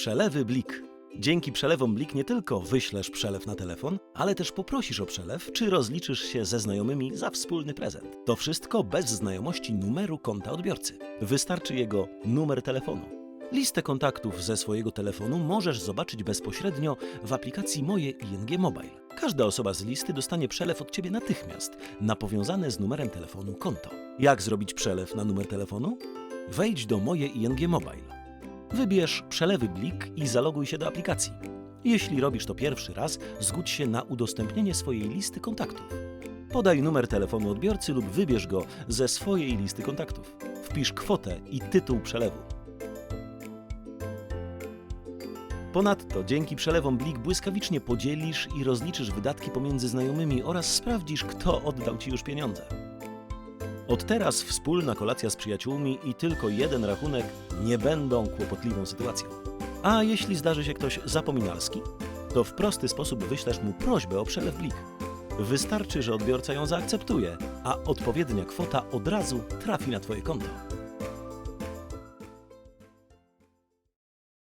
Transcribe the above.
Przelewy Blik. Dzięki przelewom Blik nie tylko wyślesz przelew na telefon, ale też poprosisz o przelew, czy rozliczysz się ze znajomymi za wspólny prezent. To wszystko bez znajomości numeru konta odbiorcy. Wystarczy jego numer telefonu. Listę kontaktów ze swojego telefonu możesz zobaczyć bezpośrednio w aplikacji Moje ING Mobile. Każda osoba z listy dostanie przelew od Ciebie natychmiast na powiązane z numerem telefonu konto. Jak zrobić przelew na numer telefonu? Wejdź do Moje ING Mobile. Wybierz przelewy blik i zaloguj się do aplikacji. Jeśli robisz to pierwszy raz, zgódź się na udostępnienie swojej listy kontaktów. Podaj numer telefonu odbiorcy lub wybierz go ze swojej listy kontaktów. Wpisz kwotę i tytuł przelewu. Ponadto dzięki przelewom Blik błyskawicznie podzielisz i rozliczysz wydatki pomiędzy znajomymi oraz sprawdzisz, kto oddał Ci już pieniądze. Od teraz wspólna kolacja z przyjaciółmi i tylko jeden rachunek nie będą kłopotliwą sytuacją. A jeśli zdarzy się ktoś zapominalski, to w prosty sposób wyślesz mu prośbę o przelew Blik. Wystarczy, że odbiorca ją zaakceptuje, a odpowiednia kwota od razu trafi na Twoje konto.